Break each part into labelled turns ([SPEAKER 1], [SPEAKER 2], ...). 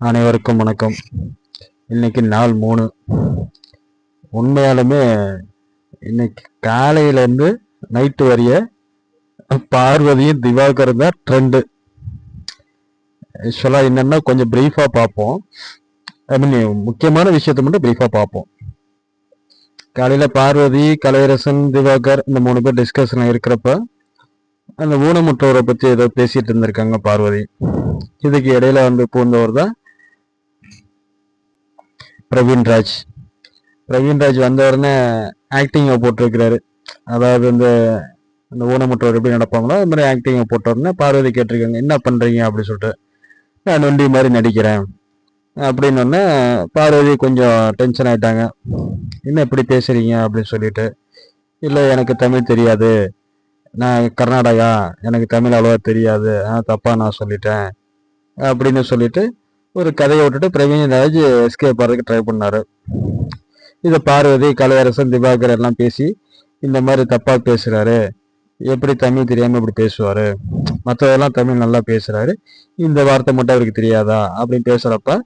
[SPEAKER 1] அனைவருக்கும் வணக்கம். இன்னைக்கு நாள் மூணு. உண்மையாலுமே இன்னைக்கு காலையிலேருந்து நைட்டு வரைய பார்வதியும் திவாகரும் தான் ட்ரெண்டு ஆக்சுவலாக என்னென்னா கொஞ்சம் ப்ரீஃபாக பார்ப்போம். ஐ மீன் முக்கியமான விஷயத்தை மட்டும் ப்ரீஃபாக பார்ப்போம். காலையில் பார்வதி கலையரசன் திவாகர் இந்த மூணு பேர் டிஸ்கஷனில் இருக்கிறப்ப அந்த ஊனமுற்றோரை பற்றி ஏதோ பேசிகிட்டு இருந்திருக்காங்க பார்வதி. இதுக்கு இடையில வந்து பூந்தவர் தான் பிரவீன்ராஜ். பிரவீன்ராஜ் வந்த உடனே ஆக்டிங்கை போட்டிருக்கிறாரு. அதாவது இந்த இந்த ஊனமுற்றோர் எப்படி நடப்பாங்களோ அது மாதிரி ஆக்டிங்கை போட்ட உடனே பார்வதி கேட்டிருக்காங்க என்ன பண்ணுறீங்க அப்படின்னு சொல்லிட்டு நான் நொண்டி மாதிரி நடிக்கிறேன். அப்படின்னு ஒன்று பார்வதி கொஞ்சம் டென்ஷன் ஆகிட்டாங்க என்ன இப்படி பேசுகிறீங்க அப்படின்னு சொல்லிட்டு இல்லை எனக்கு தமிழ் தெரியாது. நான் கர்நாடகா எனக்கு தமிழ் அவ்வளோவா தெரியாது. ஆனால் தப்பாக நான் சொல்லிட்டேன். அப்படின்னு சொல்லிட்டு ஒரு கதையை விட்டுட்டு பிரவீன் ராஜ் எஸ்கேப் ஆகிறதுக்கு ட்ரை பண்ணார். இதை பார்வதி கலையரசன் திவாகர் எல்லாம் பேசி இந்த மாதிரி தப்பாக பேசுகிறாரு எப்படி தமிழ் தெரியாமல் இப்படி பேசுவார்? மற்றதெல்லாம் தமிழ் நல்லா பேசுகிறாரு இந்த வார்த்தை மட்டும் அவருக்கு தெரியாதா? அப்படின்னு பேசுகிறப்ப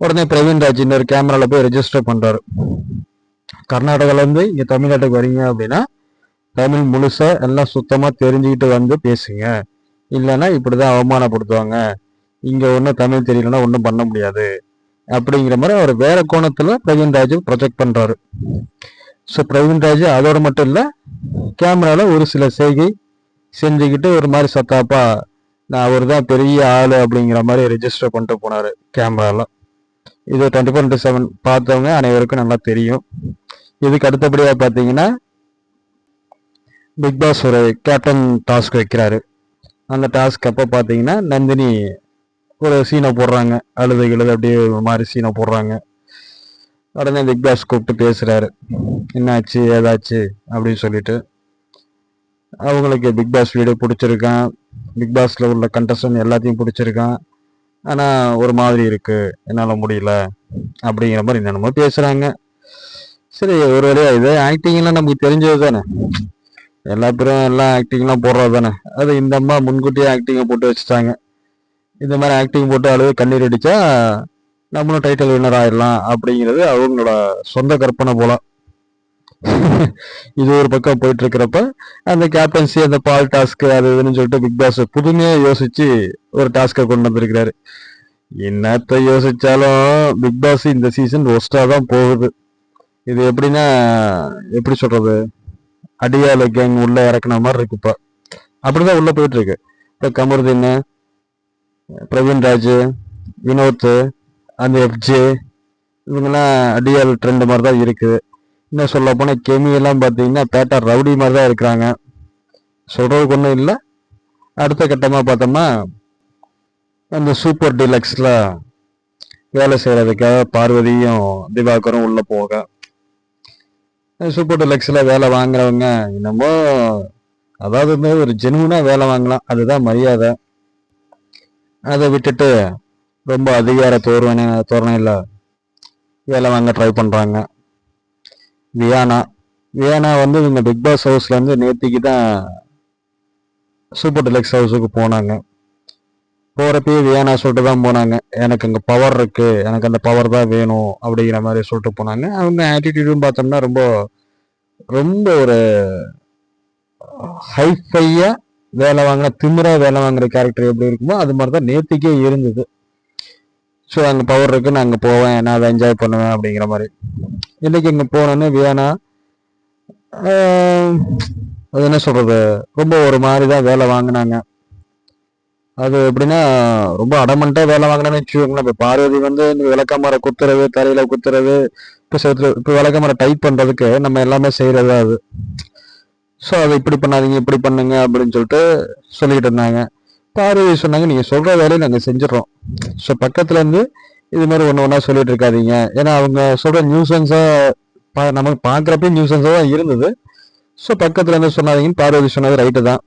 [SPEAKER 1] உடனே பிரவீன் ராஜ் இன்னொரு கேமராவில் போய் ரெஜிஸ்டர் பண்ணுறாரு கர்நாடகாவிலேருந்து இங்கே தமிழ்நாட்டுக்கு வரீங்க அப்படின்னா தமிழ் முழுசாக எல்லாம் சுத்தமாக தெரிஞ்சுக்கிட்டு வந்து பேசுங்க. இல்லைன்னா இப்படி தான் அவமானப்படுத்துவாங்க. இங்கே ஒன்றும் தமிழ் தெரியலன்னா ஒன்றும் பண்ண முடியாது. அப்படிங்கிற மாதிரி அவர் வேற கோணத்தில் பிரவீன் ராஜ் ப்ரொஜெக்ட் பண்ணுறாரு ஸோ பிரவீன் ராஜ் அதோட மட்டும் இல்லை கேமராவில் ஒரு சில செய்கை செஞ்சுக்கிட்டு ஒரு மாதிரி சத்தாப்பா நான் அவர் தான் பெரிய ஆள் அப்படிங்கிற மாதிரி ரெஜிஸ்டர் பண்ணிட்டு போனார் கேமராவில் இது டுவெண்ட்டி ஃபோர் இன்ட்டு செவன் பார்த்தவங்க அனைவருக்கும் நல்லா தெரியும். இதுக்கு அடுத்தபடியாக பார்த்தீங்கன்னா பிக் பாஸ் ஒரு கேப்டன் டாஸ்க் வைக்கிறாரு. அந்த டாஸ்க் அப்போ பார்த்தீங்கன்னா நந்தினி ஒரு சீனை போடுறாங்க. அழுது எழுது அப்படியே ஒரு மாதிரி சீனை போடுறாங்க. உடனே பிக் பாஸ் கூப்பிட்டு பேசுகிறாரு என்னாச்சு? ஏதாச்சு? அப்படின்னு சொல்லிட்டு. அவங்களுக்கு பிக் பாஸ் வீடு பிடிச்சிருக்கான். பிக் உள்ள கண்டஸ்டன் எல்லாத்தையும் பிடிச்சிருக்கான். ஆனால் ஒரு மாதிரி இருக்குது என்னால் முடியல. அப்படிங்கிற மாதிரி என்னென்னமோ பேசுகிறாங்க சரி ஒரு வழியாக இது ஆக்டிங்லாம் நமக்கு தெரிஞ்சது தானே? எல்லா பேரும் எல்லாம் ஆக்டிங்லாம் போடுறது தானே? அது இந்த அம்மா முன்கூட்டியே ஆக்டிங்கை போட்டு வச்சுட்டாங்க. இந்த மாதிரி ஆக்டிங் போட்டு அழுது கண்ணீர் அடித்தா நம்மளும் டைட்டில் வின்னர் ஆயிடலாம் அப்படிங்கிறது அவங்களோட சொந்த கற்பனை போல. இது ஒரு பக்கம் போயிட்டு இருக்கிறப்ப அந்த கேப்டன்சி அந்த பால் டாஸ்க் அது இதுன்னு சொல்லிட்டு பிக் பாஸ் புதுமையா யோசிச்சு ஒரு டாஸ்கை கொண்டு வந்திருக்கிறாரு. என்னத்த யோசிச்சாலும் பிக் பாஸ் இந்த சீசன் ஒஸ்டா தான் போகுது. இது எப்படின்னா எப்படி சொல்றது? அடியால கேங் உள்ள இறக்குன மாதிரி இருக்கு இப்போ. அப்படிதான் உள்ள போயிட்டு இருக்கு இப்போ கமருதீன் பிரவீன் ராஜ் வினோத் அந்த எஃப்ஜே இவங்கெல்லாம் அடியால் ட்ரெண்ட் மாதிரி தான் இருக்குது இன்னும் சொல்ல போனால் கெமியெல்லாம் பார்த்தீங்கன்னா பேட்டா ரவுடி மாதிரி தான் இருக்கிறாங்க. சொல்கிறதுக்கு ஒன்றும் இல்லை. அடுத்த கட்டமாக பார்த்தோம்னா அந்த சூப்பர் டிலக்ஸில் வேலை செய்கிறதுக்காக பார்வதியும் திவாகரும் உள்ளே போக சூப்பர் டிலக்ஸில் வேலை வாங்குறவங்க என்னமோ அதாவது ஒரு ஜெனுவனாக வேலை வாங்கலாம். அதுதான் மரியாதை. அதை விட்டுட்டு ரொம்ப அதிகார தோரணை தோரணையில் வேலை வாங்க ட்ரை பண்ணுறாங்க வியானா வியானா வந்து இந்த பிக் பாஸ் ஹவுஸ்லேருந்து நேத்திக்கு தான் சூப்பர் டிலக்ஸ் ஹவுஸுக்கு போனாங்க. போகிறப்பயே வியானா சொல்லிட்டு தான் போனாங்க. எனக்கு அங்கே பவர் இருக்குது எனக்கு அந்த பவர் தான் வேணும் அப்படிங்கிற மாதிரி சொல்லிட்டு போனாங்க. அவங்க ஆட்டிடியூடும் பார்த்தோம்னா ரொம்ப ரொம்ப ஒரு ஹைஃபையாக வேலை வாங்கின திமிரா வேலை வாங்குற கேரக்டர் எப்படி இருக்குமோ அது மாதிரி தான் நேத்திக்கே இருந்தது. ஸோ அங்கே பவர் இருக்கு நான் அங்கே போவேன் நான் அதை என்ஜாய் பண்ணுவேன் அப்படிங்கிற மாதிரி. இன்னைக்கு இங்கே போனோன்னே வேணா அது என்ன சொல்றது? ரொம்ப ஒரு மாதிரி தான் வேலை வாங்கினாங்க. அது எப்படின்னா ரொம்ப அடமண்ட்டாக வேலை வாங்கினேன்னு வச்சுக்கோங்களேன். இப்போ பார்வதி வந்து இந்த விளக்கமர குத்துறது தரையில குத்துறது இப்போ செத்துல இப்போ விளக்கமர டைப் பண்றதுக்கு நம்ம எல்லாமே செய்யறது அது. ஸோ அதை இப்படி பண்ணாதீங்க இப்படி பண்ணுங்க அப்படின்னு சொல்லிட்டு சொல்லிக்கிட்டு இருந்தாங்க. பார்வதி சொன்னாங்க நீங்கள் சொல்கிற வேலையை நாங்கள் செஞ்சிடறோம். ஸோ பக்கத்துலேருந்து இது மாதிரி ஒன்று ஒன்றா சொல்லிட்டு இருக்காதீங்க. ஏன்னா அவங்க சொல்ற பா நமக்கு பார்க்குறப்ப நியூசன்ஸாக தான் இருந்தது. ஸோ பக்கத்துலேருந்து சொன்னாதீங்கன்னு பார்வதி சொன்னது ரைட்டு தான்.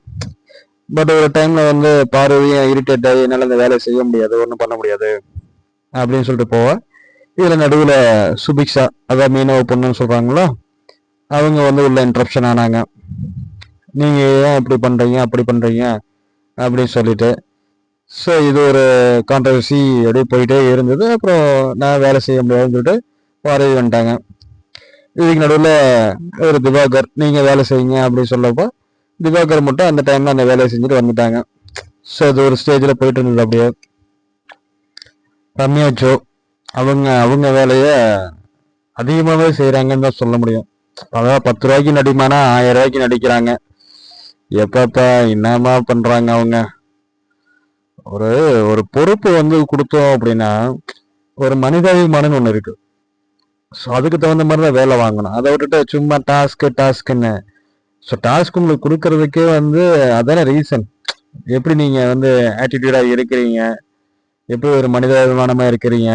[SPEAKER 1] பட் ஒரு டைமில் வந்து பார்வதியும் இரிட்டேட் ஆகி என்னால் இந்த வேலையை செய்ய முடியாது ஒன்றும் பண்ண முடியாது? அப்படின்னு சொல்லிட்டு போவேன் இதில் நடுவில் சுபிக்ஷா அதான் மீனவ பொண்ணுன்னு சொல்கிறாங்களோ அவங்க வந்து உள்ள இன்ட்ரப்ஷன் ஆனாங்க. நீங்கள் ஏன் இப்படி பண்ணுறீங்க அப்படி பண்ணுறீங்க அப்படின்னு சொல்லிட்டு. ஸோ இது ஒரு கான்ட்ரவர்சி அப்படியே போயிட்டே இருந்தது. அப்புறம் நான் வேலை செய்ய முடியாதுன்னு சொல்லிட்டு வரவே வந்துட்டாங்க. இதுக்கு நடுவில் ஒரு திவாகர் நீங்கள் வேலை செய்யுங்க அப்படின்னு சொல்லப்போ திவாகர் மட்டும் அந்த டைமில் அந்த வேலையை செஞ்சுட்டு வந்துட்டாங்க. ஸோ அது ஒரு ஸ்டேஜில் போயிட்டு இருந்தது அப்படியே. ரம்யா ஜோ அவங்க அவங்க வேலையை அதிகமாகவே செய்கிறாங்கன்னு தான் சொல்ல முடியும். அதாவது பத்து ரூபாய்க்கு நடிமானா ஆயிரம் ரூபாய்க்கு நடிக்கிறாங்க. எப்பப்பா என்னமா பண்றாங்க அவங்க? ஒரு ஒரு பொறுப்பு வந்து கொடுத்தோம் அப்படின்னா ஒரு மனிதாபிமானம்னு ஒன்று இருக்கு. ஸோ அதுக்கு தகுந்த மாதிரி தான் வேலை வாங்கணும். அதை விட்டுட்டு சும்மா டாஸ்க்கு டாஸ்க்குன்னு ஸோ டாஸ்க் உங்களுக்கு கொடுக்கறதுக்கே வந்து அதான ரீசன் எப்படி நீங்கள் வந்து ஆட்டிடியூடாக இருக்கிறீங்க? எப்படி ஒரு மனிதாபிமானமாக இருக்கிறீங்க?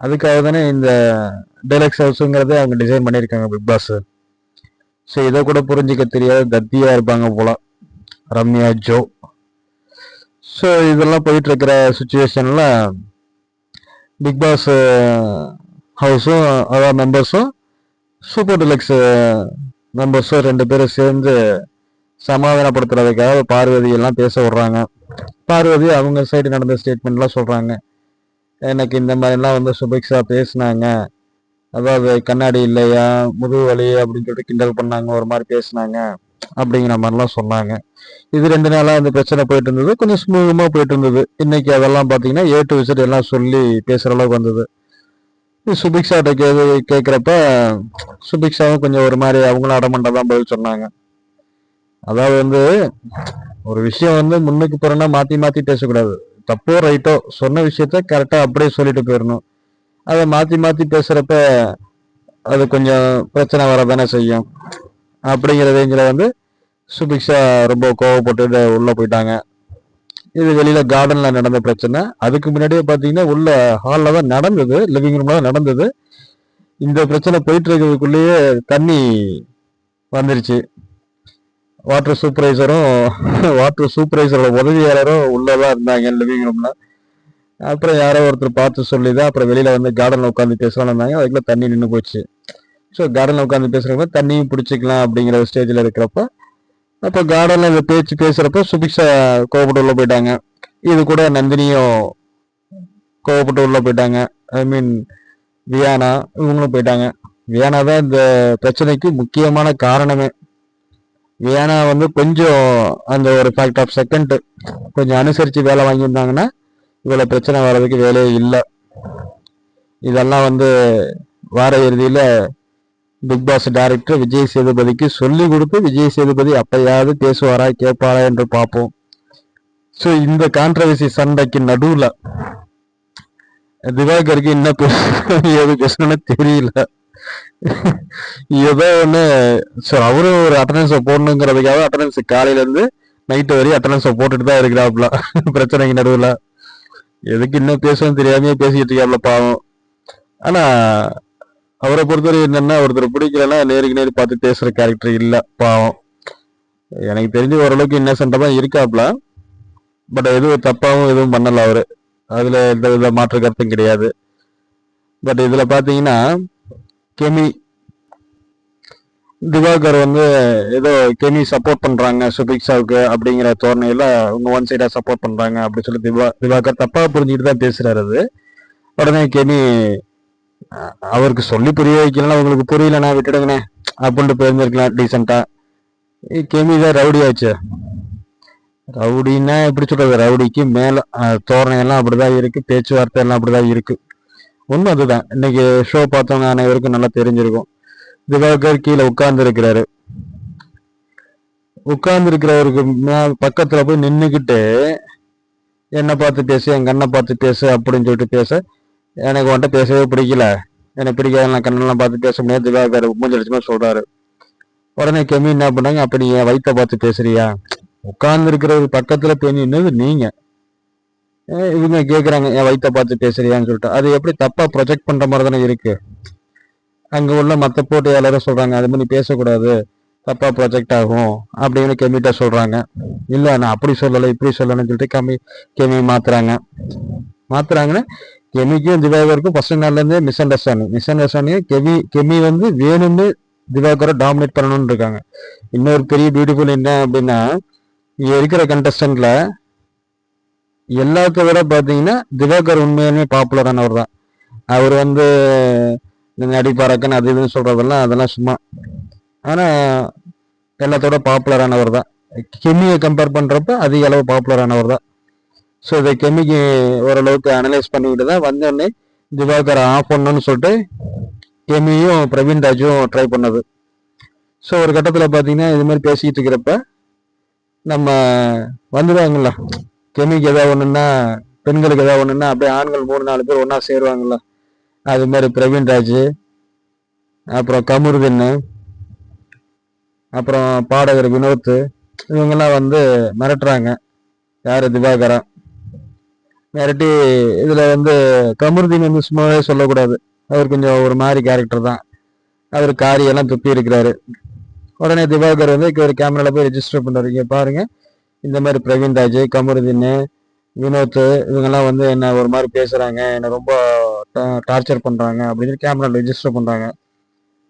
[SPEAKER 1] அதுக்காக தானே இந்த டெலக்ஸ் ஹவுஸுங்கிறத அவங்க டிசைன் பண்ணியிருக்காங்க பிக் பாஸ் ஸோ இதை கூட புரிஞ்சிக்க தெரியாத தத்தியாக இருப்பாங்க போல. ரம்யா ஜோ. ஸோ இதெல்லாம் போயிட்டு இருக்கிற சுச்சுவேஷனில் பிக் பாஸ் ஹவுஸும் அதாவது மெம்பர்ஸும் சூப்பர் டிலக்ஸ் மெம்பர்ஸும் ரெண்டு பேரும் சேர்ந்து சமாதானப்படுத்துறதுக்காக பார்வதி எல்லாம் பேச விடுறாங்க. பார்வதி அவங்க சைடு நடந்த ஸ்டேட்மெண்ட்லாம் சொல்கிறாங்க எனக்கு இந்த மாதிரிலாம் வந்து சுபிக்ஷா பேசுனாங்க. அதாவது கண்ணாடி இல்லையா முதுகு வலி அப்படின்னு சொல்லிட்டு கிண்டல் பண்ணாங்க ஒரு மாதிரி பேசுனாங்க அப்படிங்கிற மாதிரிலாம் சொன்னாங்க. இது ரெண்டு நாளாக அந்த பிரச்சனை போயிட்டு இருந்தது. கொஞ்சம் ஸ்மூகமா போயிட்டு இருந்தது. இன்னைக்கு அதெல்லாம் பார்த்தீங்கன்னா ஏ டு விசிட் எல்லாம் சொல்லி பேசுகிற அளவுக்கு வந்தது. சுபிக்ஷாட்ட கே கேட்குறப்ப சுபிக்ஷாவும் கொஞ்சம் ஒரு மாதிரி அவங்களும் அடமண்ட தான் பதில் சொன்னாங்க. அதாவது வந்து ஒரு விஷயம் வந்து முன்னுக்கு போறோம்னா மாற்றி மாற்றி பேசக்கூடாது. தப்போ ரைட்டோ சொன்ன விஷயத்த கரெக்டாக அப்படியே சொல்லிட்டு போயிடணும். அதை மாற்றி மாற்றி பேசுகிறப்ப அது கொஞ்சம் பிரச்சனை வரதானே செய்யும். அப்படிங்கிற ரேஞ்சில் வந்து சுபிக்ஷா ரொம்ப கோவப்பட்டு உள்ளே போயிட்டாங்க. இது வெளியில் கார்டனில் நடந்த பிரச்சனை. அதுக்கு முன்னாடியே பார்த்தீங்கன்னா உள்ள ஹாலில் தான் நடந்தது. லிவிங் ரூமில் தான் நடந்தது. இந்த பிரச்சனை போயிட்டு இருக்கிறதுக்குள்ளேயே தண்ணி வந்துருச்சு. வாட்டர் சூப்பர்வைசரும் வாட்டர் சூப்பர்வைசரோட உதவியாளரும் உள்ளதான் இருந்தாங்க லிவிங் ரூம்ல அப்புறம் யாரோ ஒருத்தர் பார்த்து சொல்லி தான் அப்புறம் வெளியில வந்து கார்டன்ல உட்காந்து பேசலாம் இருந்தாங்க. அதுக்குள்ள தண்ணி நின்று போச்சு. ஸோ கார்டன்ல உட்காந்து பேசுறப்ப தண்ணியும் பிடிச்சிக்கலாம் அப்படிங்கிற ஸ்டேஜில் இருக்கிறப்ப அப்போ கார்டன்ல இந்த பேச்சு பேசுறப்ப சுபிக்ஷா கோவப்பட்டு உள்ள போயிட்டாங்க. இது கூட நந்தினியும் கோவப்பட்டு உள்ள போயிட்டாங்க. ஐ மீன் வியானா இவங்களும் போயிட்டாங்க. வியானா தான் இந்த பிரச்சனைக்கு முக்கியமான காரணமே. ஏன்னா வந்து கொஞ்சம் அந்த ஒரு ஃபேக்ட் ஆஃப் செகண்ட் கொஞ்சம் அனுசரித்து வேலை வாங்கியிருந்தாங்கன்னா இவ்வளோ பிரச்சனை வர்றதுக்கு வேலையே இல்லை. இதெல்லாம் வந்து வார இறுதியில் பிக் பாஸ் டைரக்டர் விஜய் சேதுபதிக்கு சொல்லி கொடுத்து விஜய் சேதுபதி அப்பயாவது பேசுவாரா கேட்பாரா என்று பார்ப்போம். ஸோ இந்த கான்ட்ரவர்சி சண்டைக்கு நடுவில் திவாகருக்கு என்ன பேச ஏது பேசணும்னு தெரியல. ஏதோ ஒன்று ஸோ அவரும் ஒரு அட்டண்டன்ஸை போடணுங்கிறதுக்காக அட்டண்டன்ஸ் காலையிலேருந்து நைட்டு வரையும் அட்டண்டன்ஸை போட்டுட்டு தான் இருக்கிறாப்புல. பிரச்சனைக்கு நடுவில். எதுக்கு இன்னும் பேசணும் தெரியாமையே பேசிக்கிட்டு இருக்காப்புல பாவம். ஆனா அவரை பொறுத்தவரை என்னன்னா ஒருத்தர் பிடிக்கலன்னா நேருக்கு நேரு பார்த்து பேசுற கேரக்டர் இல்லை பாவம். எனக்கு தெரிஞ்சு ஓரளவுக்கு இன்னசென்ட்டாக தான் இருக்காப்புல. பட் எதுவும் தப்பாகவும் எதுவும் பண்ணலை அவர். அதுல எந்த வித மாற்று கருத்தும் கிடையாது. பட் இதுல பார்த்தீங்கன்னா கெமி திவாகர் வந்து ஏதோ கெமி சப்போர்ட் பண்றாங்க சுபிக்ஷாவுக்கு அப்படிங்கிற தோரணையில அவங்க ஒன் சைடா சப்போர்ட் பண்றாங்க அப்படி சொல்லி திவா திவாகர் தப்பா புரிஞ்சுட்டு தான் பேசுறாரு அது உடனே கெமி அவருக்கு சொல்லி புரிய வைக்கலாம் உங்களுக்கு புரியலண்ணா விட்டுடுங்கண்ணே அப்படின்ட்டு போயிருந்துருக்கலாம் டீசெண்டா கெமி தான் ரவுடி ஆச்சு. ரவுடின்னா எப்படி சொல்றது ரவுடிக்கு மேல தோரணையெல்லாம் அப்படிதான் இருக்கு பேச்சுவார்த்தை எல்லாம் அப்படிதான் இருக்கு. உண்மை அதுதான். இன்னைக்கு ஷோ பார்த்தவங்க அனைவருக்கும் நல்லா தெரிஞ்சிருக்கும். திவாகர் கீழே உட்கார்ந்து இருக்கிறாரு உட்கார்ந்து இருக்கிறவருக்கு பக்கத்துல போய் நின்றுக்கிட்டு என்னை பார்த்து பேசு என் கண்ணை பார்த்து பேசு அப்படின்னு சொல்லிட்டு பேச எனக்கு உன்ட்ட பேசவே பிடிக்கல. எனக்கு பிடிக்காத நான் கண்ணெல்லாம் பார்த்து பேச முடியாது. திவாகர் மூஞ்சடிச்சுமே சொல்றாரு. உடனே கெமி என்ன பண்ணாங்க அப்ப நீ என் வயித்தை பார்த்து பேசுறியா? உட்கார்ந்து இருக்கிறவர் பக்கத்துல போய் நின்னது நீங்க. இவங்க கேட்குறாங்க என் வயிற்ற பார்த்து பேசுறியான்னு சொல்லிட்டு. அது எப்படி தப்பாக ப்ரொஜெக்ட் பண்ணுற மாதிரி தானே இருக்குது அங்கே உள்ள மற்ற போட்டு எல்லாரும் சொல்கிறாங்க அது மாதிரி பேசக்கூடாது தப்பாக ப்ரொஜெக்ட் ஆகும் அப்படின்னு கெமிட்ட சொல்கிறாங்க இல்லை நான் அப்படி சொல்லலை இப்படி சொல்லலைன்னு சொல்லிட்டு கம்மி கெமி மாற்றுறாங்க மாற்றுறாங்கன்னா கெமிக்கும் திவாகருக்கும் ஃபர்ஸ்ட் நாள்லேருந்தே மிஸ் அண்டர்ஸ்டாண்டிங் மிஸ் அண்டர்ஸ்டாண்டிங் கெமி கெமி வந்து வேணும்னு திவாகரை டாமினேட் பண்ணணும்னு இருக்காங்க. இன்னொரு பெரிய பியூட்டிஃபுல் என்ன அப்படின்னா இங்கே இருக்கிற கண்டஸ்டன்ட்ல எல்லாத்த விட பார்த்தீங்கன்னா திவாகர் உண்மையாலுமே பாப்புலரானவர் தான். அவர் வந்து இந்த அது இதுன்னு சொல்கிறதெல்லாம் அதெல்லாம் சும்மா. ஆனால் எல்லாத்தோட பாப்புலரானவர் தான். கெமியை கம்பேர் பண்ணுறப்ப அதிக அளவு பாப்புலரானவர் தான். ஸோ இதை கெமிக்கு ஓரளவுக்கு அனலைஸ் பண்ணிக்கிட்டு தான் வந்தோடனே திவாகரை ஆஃப் பண்ணணும்னு சொல்லிட்டு கெமியும் பிரவீன் ராஜும் ட்ரை பண்ணது. ஸோ ஒரு கட்டத்தில் பார்த்தீங்கன்னா இது மாதிரி பேசிக்கிட்டு இருக்கிறப்ப நம்ம வந்துடுவாங்கல்ல கெமிக்கு ஏதாவது ஒன்றுன்னா பெண்களுக்கு ஏதாவது ஒன்றுன்னா அப்படியே ஆண்கள் மூணு நாலு பேர் ஒன்றா சேருவாங்கள்ல அது மாதிரி பிரவீன் ராஜ் அப்புறம் கமுருதின் அப்புறம் பாடகர் வினோத் இவங்கெல்லாம் வந்து மிரட்டுறாங்க. யார்? திவாகரா. மிரட்டி இதில் வந்து கமருதீன் வந்து சும்மாவே சொல்லக்கூடாது. அவர் கொஞ்சம் ஒரு மாதிரி கேரக்டர் தான். அவர் காரியெல்லாம் துப்பி இருக்கிறாரு. உடனே திவாகர் வந்து ஒரு கேமராவில் போய் ரெஜிஸ்டர் பண்றாரு. பாருங்கள் இந்த மாதிரி பிரவீன் ராஜ் கமருதீன் வினோத் இவங்கெல்லாம் வந்து என்ன ஒரு மாதிரி பேசுகிறாங்க என்னை ரொம்ப டார்ச்சர் பண்ணுறாங்க அப்படின்னு கேமரா ரெஜிஸ்டர் பண்ணுறாங்க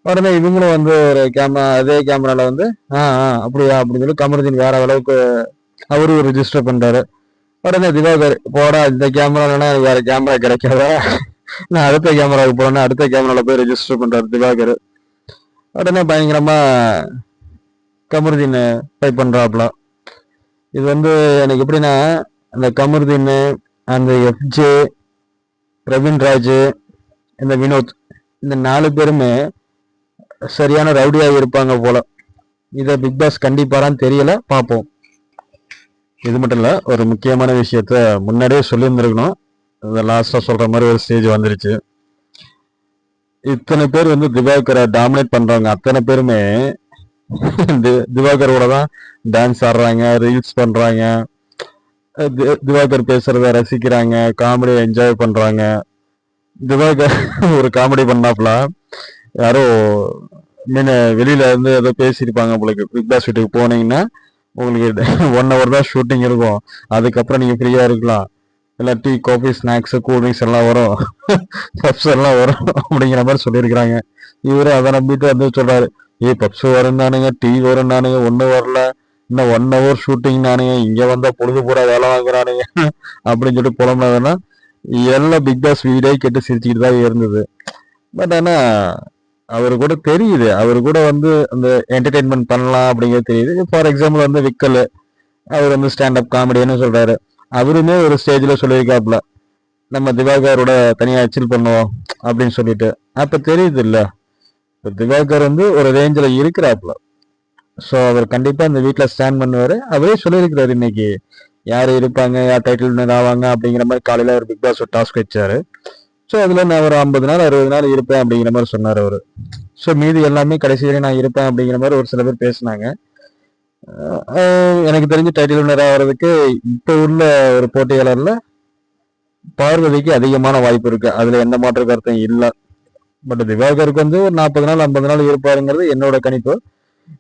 [SPEAKER 1] உடனே இவங்களும் வந்து ஒரு கேமரா அதே கேமராவில் வந்து ஆ ஆ அப்படியா அப்படின்னு சொல்லி கமருதீன் வேற அளவுக்கு அவரும் ரிஜிஸ்டர் பண்ணுறாரு உடனே திவாகர் போடா இந்த கேமராலனா வேறு வேற கேமரா கிடைக்காதா? நான் அடுத்த கேமராவுக்கு போகிறேன்னா அடுத்த கேமராவில் போய் ரெஜிஸ்டர் பண்ணுறாரு திவாகர். உடனே பயங்கரமாக கமருதீன் டைப் பண்ணுறாப்புலாம் இது வந்து எனக்கு எப்படின்னா அந்த கமருதீன் அந்த எஃப்ஜே பிரவீன் ராஜ் இந்த வினோத் இந்த நாலு பேருமே சரியான ரவுடியாக இருப்பாங்க போல. இதை பிக் பாஸ் கண்டிப்பாரான்னு தெரியல பார்ப்போம். இது மட்டும் இல்லை ஒரு முக்கியமான விஷயத்த முன்னாடியே சொல்லியிருந்துருக்கணும். இந்த லாஸ்ட்டாக சொல்கிற மாதிரி ஒரு ஸ்டேஜ் வந்துருச்சு. இத்தனை பேர் வந்து திவாகரை டாமினேட் பண்ணுறவங்க அத்தனை பேருமே திவாகரோட தான் டான்ஸ் ஆடுறாங்க ரீல்ஸ் பண்றாங்க. திவாகர் பேசுறத ரசிக்கிறாங்க காமெடியை என்ஜாய் பண்றாங்க. திவாகர் ஒரு காமெடி பண்ணாப்ல. யாரோ மீன் வெளியில இருந்து ஏதோ பேசியிருப்பாங்க உங்களுக்கு பிக் பாஸ் வீட்டுக்கு போனீங்கன்னா உங்களுக்கு ஒன் ஹவர் தான் ஷூட்டிங் இருக்கும். அதுக்கப்புறம் நீங்க ஃப்ரீயா இருக்கலாம். இல்லை tea coffee snacks cool drinks எல்லாம் வரும். பப்ஸ் எல்லாம் வரும் அப்படிங்கிற மாதிரி சொல்லியிருக்கிறாங்க. இவரு அதை நம்பிட்டு வந்து சொல்றாரு. ஏ பப்ஸ் வரும் நானுங்க டீ வரும் நானுங்க ஒன்றும் வரல இன்னும் ஒன் ஹவர் ஷூட்டிங் நானுங்க இங்கே வந்தால் பொழுது பூரா வேலை வாங்குறானுங்க அப்படின்னு சொல்லி புலம்புனதுன்னா எல்லாம் பிக் பாஸ் வீடே கேட்டு சிரிச்சுக்கிட்டு தான் இருந்தது பட் ஆனால் அவர் கூட தெரியுது அவர் கூட வந்து அந்த என்டர்டெயின்மெண்ட் பண்ணலாம் அப்படிங்கிறது தெரியுது ஃபார் எக்ஸாம்பிள் வந்து விக்கல் அவர் வந்து ஸ்டாண்டப் காமெடின்னு சொல்கிறாரு அவருமே ஒரு ஸ்டேஜில் சொல்லியிருக்காப்புல நம்ம திவாகரோட தனியாக அச்சில் பண்ணுவோம் அப்படின்னு சொல்லிட்டு அப்போ தெரியுது இல்லை திவாகர் வந்து ஒரு ரேஞ்சில் இருக்கிறாப்புல. ஸோ அவர் கண்டிப்பாக இந்த வீட்டில் ஸ்டாண்ட் பண்ணுவார். அவரே சொல்லியிருக்கிறாரு இன்னைக்கு யார் இருப்பாங்க யார் டைட்டில் வின்னர் ஆவாங்க அப்படிங்கிற மாதிரி காலையில் ஒரு பிக் பாஸ் ஒரு டாஸ்க் வச்சாரு. ஸோ அதில் நான் ஒரு ஐம்பது நாள் அறுபது நாள் இருப்பேன் அப்படிங்கிற மாதிரி சொன்னார் அவர். ஸோ மீதி எல்லாமே கடைசி வரையும் நான் இருப்பேன் அப்படிங்கிற மாதிரி ஒரு சில பேர் பேசினாங்க. எனக்கு தெரிஞ்சு டைட்டில் வின்னர் ஆகிறதுக்கு இப்போ உள்ள ஒரு போட்டியாளரில் பார்வதிக்கு அதிகமான வாய்ப்பு இருக்குது அதில் எந்த மாற்று கருத்தும் இல்லை. பட் திவாகருக்கு வந்து ஒரு நாற்பது நாள் ஐம்பது நாள் இருப்பாருங்கிறது என்னோட கணிப்பு.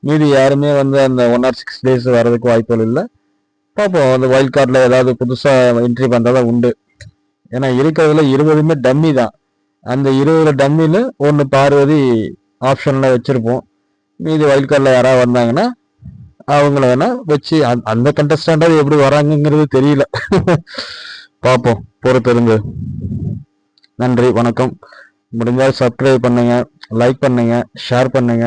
[SPEAKER 1] மீதி யாருமே வந்து அந்த ஒன் ஆர் சிக்ஸ் டேஸ் வர்றதுக்கு வாய்ப்புகள் இல்லை. பார்ப்போம் அந்த வைல்ட் கார்டில் ஏதாவது புதுசாக என்ட்ரி பண்ணுறதா உண்டு. ஏன்னா இருக்கிறதுல இருபதுமே டம்மி தான். அந்த இருபதுல டம்மியில் ஒன்று பார்வதி ஆப்ஷனில் வச்சுருப்போம். மீதி வைல்ட் கார்டில் யாராவது வந்தாங்கன்னா அவங்கள வேணா வச்சு அந்த- அந்த கண்டஸ்டண்டாவது எப்படி வராங்கங்கிறது தெரியல. பார்ப்போம் பொறுத்திருந்து. நன்றி வணக்கம். முடிஞ்சால் சப்ஸ்கிரைப் பண்ணுங்க லைக் பண்ணுங்க ஷேர் பண்ணுங்க.